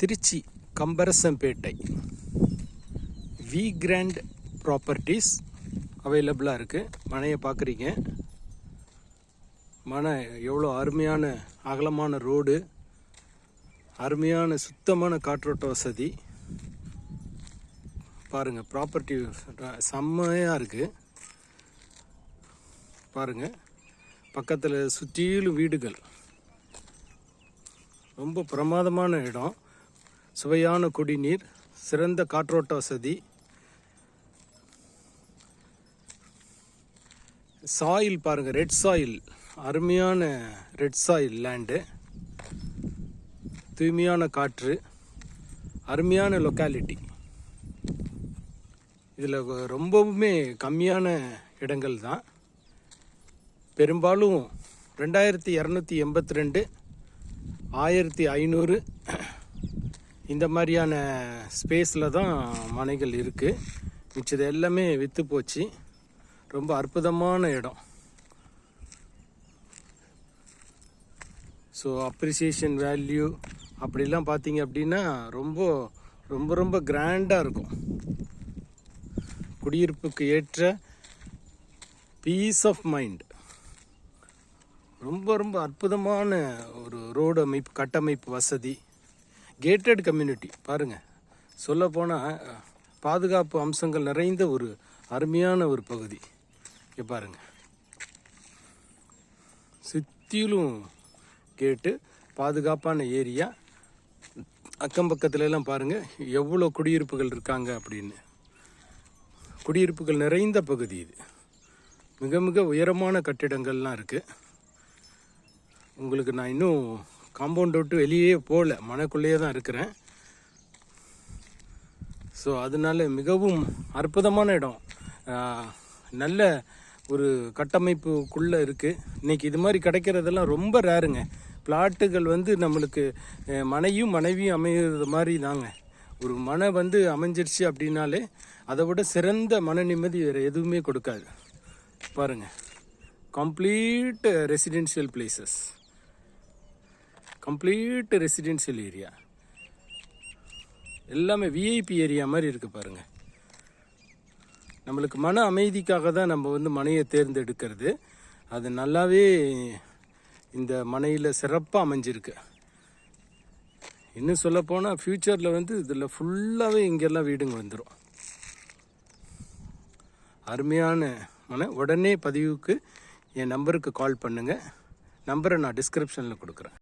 Trichy Kambarasampettai. V grand properties அவைலபிளாக இருக்குது மனையை பார்க்குறீங்க. மனை எவ்வளோ அருமையான அகலமான ரோடு. அருமையான சுத்தமான காற்றோட்ட வசதி. பாருங்கள் ப்ராப்பர்ட்டி செம்மையாக இருக்குது பாருங்கள் பக்கத்தில் சுற்றிலும் வீடுகள். ரொம்ப பிரமாதமான இடம். சுவையான குடிநீர் சிறந்த காற்றோட்ட வசதி சாயில் பாருங்கள் ரெட் சாயில் அருமையான ரெட் சாயில் லேண்டு தூய்மையான காற்று அருமையான லொக்காலிட்டி இதில் ரொம்பவுமே கம்மியான இடங்கள் தான். பெரும்பாலும் ரெண்டாயிரத்தி இரநூத்தி எண்பத்தி ரெண்டு ஆயிரத்தி ஐநூறு இந்த மாதிரியான ஸ்பேஸில் தான் மனைகள் இருக்குது மிச்சது எல்லாமே விற்று போச்சு. ரொம்ப அற்புதமான இடம். ஸோ அப்ரிசியேஷன் வேல்யூ அப்படிலாம் பார்த்தீங்க அப்படின்னா ரொம்ப ரொம்ப ரொம்ப கிராண்டாக இருக்கும். குடியிருப்புக்கு ஏற்ற பீஸ் ஆஃப் மைண்ட் ரொம்ப ரொம்ப அற்புதமான ஒரு ரோடு அமைப்பு கட்டமைப்பு வசதி. கேட்டட் கம்யூனிட்டி பாருங்கள் சொல்லப்போனால் பாதுகாப்பு அம்சங்கள் நிறைந்த ஒரு அருமையான ஒரு பகுதி. இங்கே பாருங்கள் சுற்றிலும் கேட்டு பாதுகாப்பான ஏரியா. அக்கம் பக்கத்துல எல்லாம் பாருங்கள் எவ்வளோ குடியிருப்புகள் இருக்காங்க அப்படின்னு. குடியிருப்புகள் நிறைந்த பகுதி இது. மிக மிக உயரமான கட்டிடங்கள்லாம் இருக்குது உங்களுக்கு நான் இன்னும் காம்பவுண்ட் விட்டு வெளியே போகல. மனக்குள்ளேயே தான் இருக்கிறேன். ஸோ அதனால மிகவும் அற்புதமான இடம். நல்ல ஒரு கட்டமைப்புக்குள்ளே இருக்குது இன்றைக்கி இது மாதிரி கிடைக்கிறதெல்லாம் ரொம்ப ரேருங்க. பிளாட்டுகள் வந்து நம்மளுக்கு மனையும் மனைவியும் அமைகிறது மாதிரி தாங்க. ஒரு மனை வந்து அமைஞ்சிருச்சு அப்படின்னாலே அதை விட சிறந்த மன நிம்மதி வேறு எதுவுமே கொடுக்காது. பாருங்க. Complete residential places complete residential area எல்லாமே விஐபி ஏரியா மாதிரி இருக்குது பாருங்கள் நம்மளுக்கு மன அமைதிக்காக தான் நம்ம வந்து மனையை தேர்ந்தெடுக்கிறது. அது நல்லாவே இந்த மனையில் சிறப்பாக அமைஞ்சிருக்கு. இன்னும் சொல்லப்போனால் ஃப்யூச்சரில் வந்து இதில் ஃபுல்லாகவே இங்கெல்லாம் வீடுங்க வந்துடும் அருமையான மன உடனே பதிவுக்கு என் நம்பருக்கு கால் பண்ணுங்கள் நம்பரை நான் டிஸ்கிரிப்ஷனில் கொடுக்குறேன்.